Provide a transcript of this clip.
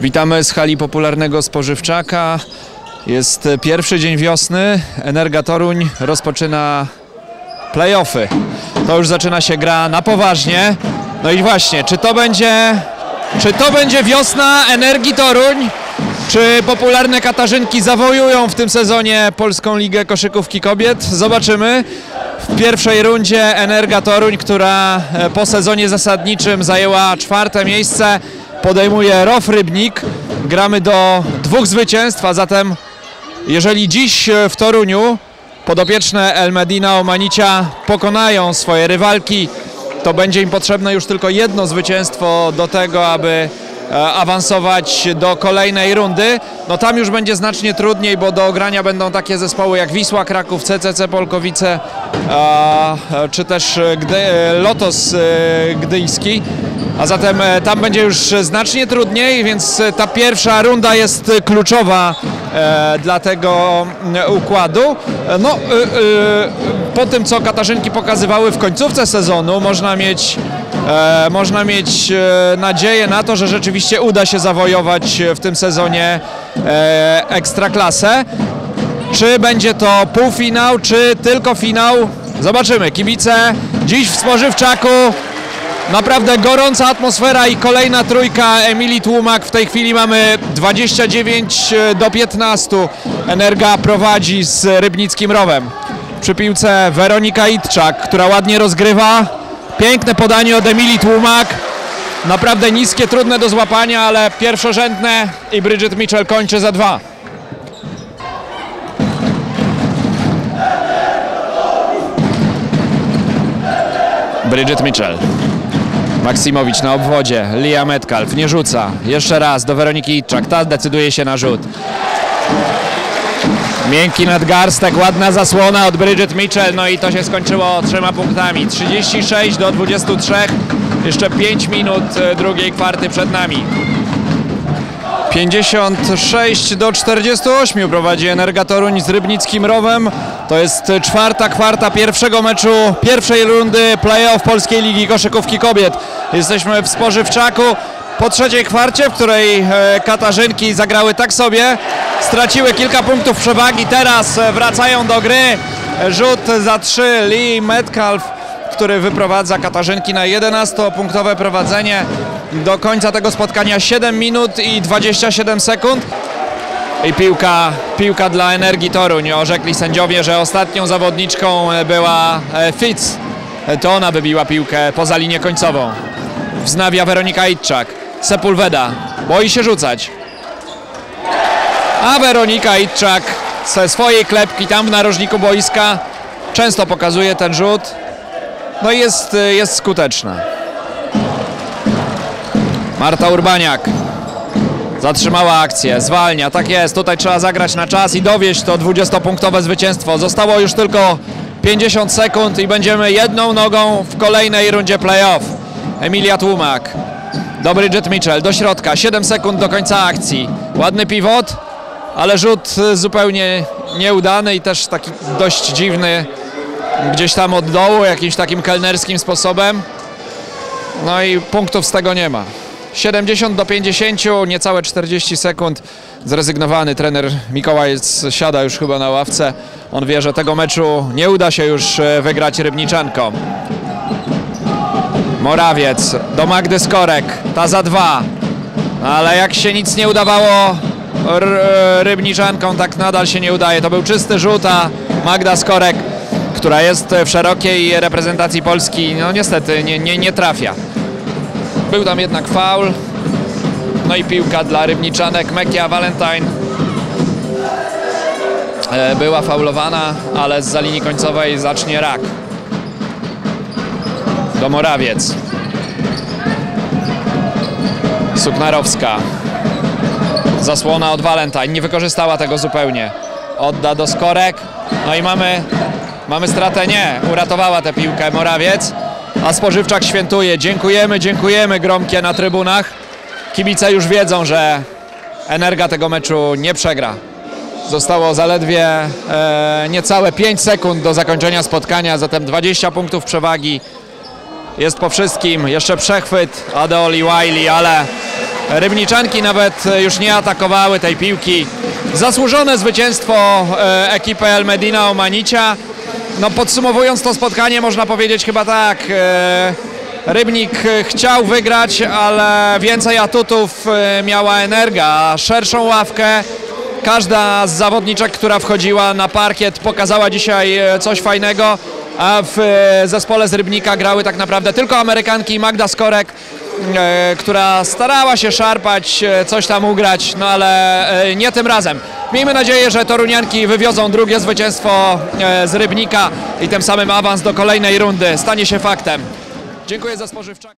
Witamy z hali popularnego spożywczaka. Jest pierwszy dzień wiosny. Energa Toruń rozpoczyna playoffy. To już zaczyna się gra na poważnie. No i właśnie, czy to będzie, czy to będzie wiosna Energii Toruń? Czy popularne Katarzynki zawojują w tym sezonie Polską Ligę Koszykówki Kobiet? Zobaczymy. W pierwszej rundzie Energa Toruń, która e, po sezonie zasadniczym zajęła czwarte miejsce, podejmuje ROF Rybnik. Gramy do dwóch zwycięstw, a zatem jeżeli dziś e, w Toruniu podopieczne El Medina Omanicia pokonają swoje rywalki, to będzie im potrzebne już tylko jedno zwycięstwo do tego, aby awansować do kolejnej rundy. No tam już będzie znacznie trudniej, bo do ogrania będą takie zespoły jak Wisła Kraków, CCC Polkowice, a, czy też e, e, Lotos e, Gdyński. A zatem e, tam będzie już znacznie trudniej, więc e, ta pierwsza runda jest e, kluczowa e, dla tego układu. E, No, e, e, po tym co Katarzynki pokazywały w końcówce sezonu, można mieć, e, można mieć e, nadzieję na to, że rzeczywiście uda się zawojować w tym sezonie e, ekstraklasę. Czy będzie to półfinał, czy tylko finał? Zobaczymy. Kibice dziś w Spożywczaku. Naprawdę gorąca atmosfera i kolejna trójka Emilii Tłumak. W tej chwili mamy 29 do 15. Energa prowadzi z Rybnickim Rowem. Przy piłce Weronika Itczak, która ładnie rozgrywa. Piękne podanie od Emilii Tłumak. Naprawdę niskie, trudne do złapania, ale pierwszorzędne i Bridget Mitchell kończy za dwa. Bridget Mitchell. Maksimowicz na obwodzie, Lia Metcalf nie rzuca. Jeszcze raz do Weroniki Itczak, ta decyduje się na rzut. Miękki nadgarstek, ładna zasłona od Bridget Mitchell, no i to się skończyło trzema punktami. 36 do 23, jeszcze 5 minut e, drugiej kwarty przed nami. 56 do 48 prowadzi Energa Toruń z Rybnickim Rowem. To jest czwarta kwarta pierwszego meczu, pierwszej rundy playoff Polskiej Ligi Koszykówki Kobiet. Jesteśmy w Spożywczaku po trzeciej kwarcie, w której e, Katarzynki zagrały tak sobie, straciły kilka punktów przewagi, teraz e, wracają do gry. Rzut za trzy Lee Metcalf, który wyprowadza Katarzynki na 11-punktowe prowadzenie. Do końca tego spotkania 7 minut i 27 sekund. I piłka, piłka dla Energii Toruń. Orzekli sędziowie, że ostatnią zawodniczką była e, Fitz. To ona wybiła piłkę poza linię końcową. Wznawia Weronika Itczak. Sepulveda boi się rzucać. A Weronika Itczak ze swojej klepki tam w narożniku boiska często pokazuje ten rzut. No i jest, jest skuteczna. Marta Urbaniak zatrzymała akcję, zwalnia, tak jest, tutaj trzeba zagrać na czas i dowieść to 20-punktowe zwycięstwo. Zostało już tylko 50 sekund i będziemy jedną nogą w kolejnej rundzie playoff. Emilia Tłumak, do Bridget Mitchell, do środka, 7 sekund do końca akcji. Ładny pivot, ale rzut zupełnie nieudany i też taki dość dziwny gdzieś tam od dołu, jakimś takim kelnerskim sposobem. No i punktów z tego nie ma. 70 do 50, niecałe 40 sekund. Zrezygnowany trener Mikołajec siada już chyba na ławce. On wie, że tego meczu nie uda się już e, wygrać Rybniczankom. Morawiec do Magdy Skorek, ta za dwa. Ale jak się nic nie udawało e, Rybniczankom, tak nadal się nie udaje. To był czysty rzut, a Magda Skorek, która jest w szerokiej reprezentacji Polski, no niestety nie, nie, nie trafia. Był tam jednak faul. No i piłka dla Rybniczanek. Mekia Valentine e, była faulowana, ale z linii końcowej zacznie rak. Do Morawiec. Suknarowska. Zasłona od Valentine. Nie wykorzystała tego zupełnie. Odda do Skorek. No i mamy, mamy stratę. Nie, uratowała tę piłkę Morawiec. A Spożywczak świętuje. Dziękujemy, dziękujemy Gromkie na trybunach. Kibice już wiedzą, że Energa tego meczu nie przegra. Zostało zaledwie e, niecałe 5 sekund do zakończenia spotkania, zatem 20 punktów przewagi. Jest po wszystkim, jeszcze przechwyt Adeoli Wiley, ale Rybniczanki nawet e, już nie atakowały tej piłki. Zasłużone zwycięstwo e, ekipy El Medina Omanicia. No podsumowując to spotkanie można powiedzieć chyba tak. E, Rybnik chciał wygrać, ale więcej atutów miała Energa, szerszą ławkę. Każda z zawodniczek, która wchodziła na parkiet pokazała dzisiaj coś fajnego, a w e, zespole z Rybnika grały tak naprawdę tylko Amerykanki Magda Skorek, e, która starała się szarpać, e, coś tam ugrać, no ale nie tym razem. Miejmy nadzieję, że Torunianki wywiozą drugie zwycięstwo z Rybnika i tym samym awans do kolejnej rundy stanie się faktem. Dziękuję za spożywczak.